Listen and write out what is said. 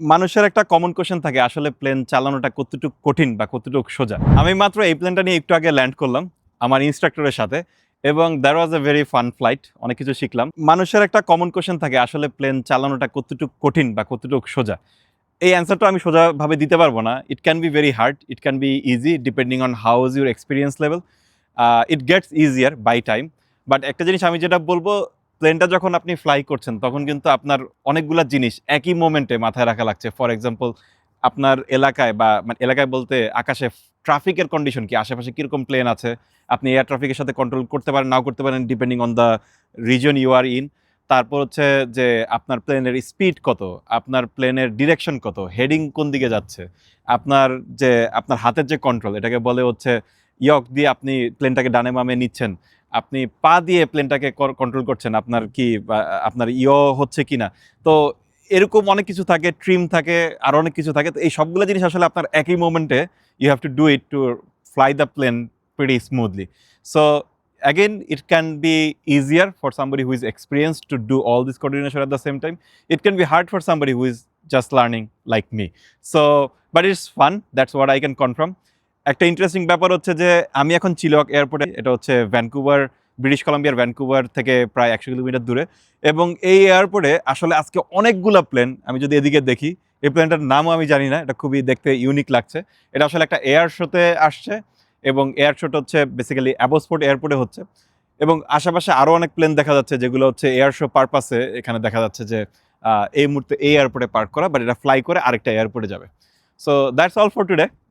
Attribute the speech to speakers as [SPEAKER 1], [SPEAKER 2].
[SPEAKER 1] মানুষের একটা common question থাকে, আসলে প্লেন চালানোটা কতটুকু কঠিন বা কতটুকু সোজা? আমি মাত্র এই প্লেনটা নিয়ে একটু আগে ল্যান্ড করলাম, আমার ইনস্ট্রাক্টরের সাথে, এবং there was a very fun flight অনেক কিছু শিখলাম। মানুষের একটা কমন কোশ্চেন থাকে, আসলে প্লেন চালানোটা কতটুকু কঠিন বা কতটুকু সোজা? এই অ্যান্সারটা আমি সোজাভাবে দিতে পারব না। It can be very hard it can be easy depending on how is your experience level it gets easier by time but একটা জিনিস আমি যেটা বলব প্লেনটা যখন আপনি ফ্লাই করছেন, তখন কিন্তু আপনার অনেকগুলা জিনিস একই মোমেন্টে মাথায় রাখা লাগছে। ফর এক্সাম্পল আপনার এলাকায় বা মানে এলাকায় বলতে আকাশে ট্রাফিকের কন্ডিশন কি? আশেপাশে কীরকম প্লেন আছে? আপনি এয়ার ট্রাফিকের সাথে কন্ট্রোল করতে পারেন, নাও করতে পারেন depending on the reason you are in তারপর হচ্ছে যে আপনার প্লেনের স্পিড কত? আপনার প্লেনের ডিরেকশন কত? হেডিং কোন দিকে যাচ্ছে? আপনার যে, আপনার হাতের যে কন্ট্রোল এটাকে বলে হচ্ছে ইয়ক দিয়ে আপনি প্লেনটাকে ডানে বামে নিচ্ছেন। আপনি পা দিয়ে প্লেনটাকে কন্ট্রোল করছেন, আপনার কি আপনার ইয় হচ্ছে কিনা? তো এরকম অনেক কিছু থাকে ট্রিম থাকে, আর অনেক কিছু থাকে। তো এই সবগুলো জিনিস আসলে আপনার একই মোমেন্টে you have to do it to fly the plane pretty smoothly so again it can be easier for somebody whose experience to do all this coordination at the same time it can be hard for somebody who's just learning like me so but it's fun that's what I can confirm একটা interesting ব্যাপার হচ্ছে যে আমি এখন চিলক এয়ারপোর্টে, এটা হচ্ছে Vancouver, British কলাম্বিয়ার Vancouver থেকে প্রায় একশো কিলোমিটার দূরে। এবং এই এয়ারপোর্টে আসলে আজকে অনেকগুলো প্লেন, আমি যদি এদিকে দেখি, এই প্লেনটার নামও আমি জানি না, এটা খুবই দেখতে ইউনিক লাগছে। এটা আসলে একটা এয়ার শোতে আসছে এবং এয়ার শোটা হচ্ছে বেসিক্যালি অ্যাবোস্পোর্ট এয়ারপোর্টে হচ্ছে। এবং আশেপাশে আরও অনেক প্লেন দেখা যাচ্ছে, যেগুলো হচ্ছে এয়ার শো পারপাসে এখানে দেখা যাচ্ছে যে এই মুহূর্তে এই এয়ারপোর্টে পার্ক করা বাট এটা ফ্লাই করে আরেকটা এয়ারপোর্টে যাবে। So that's all for today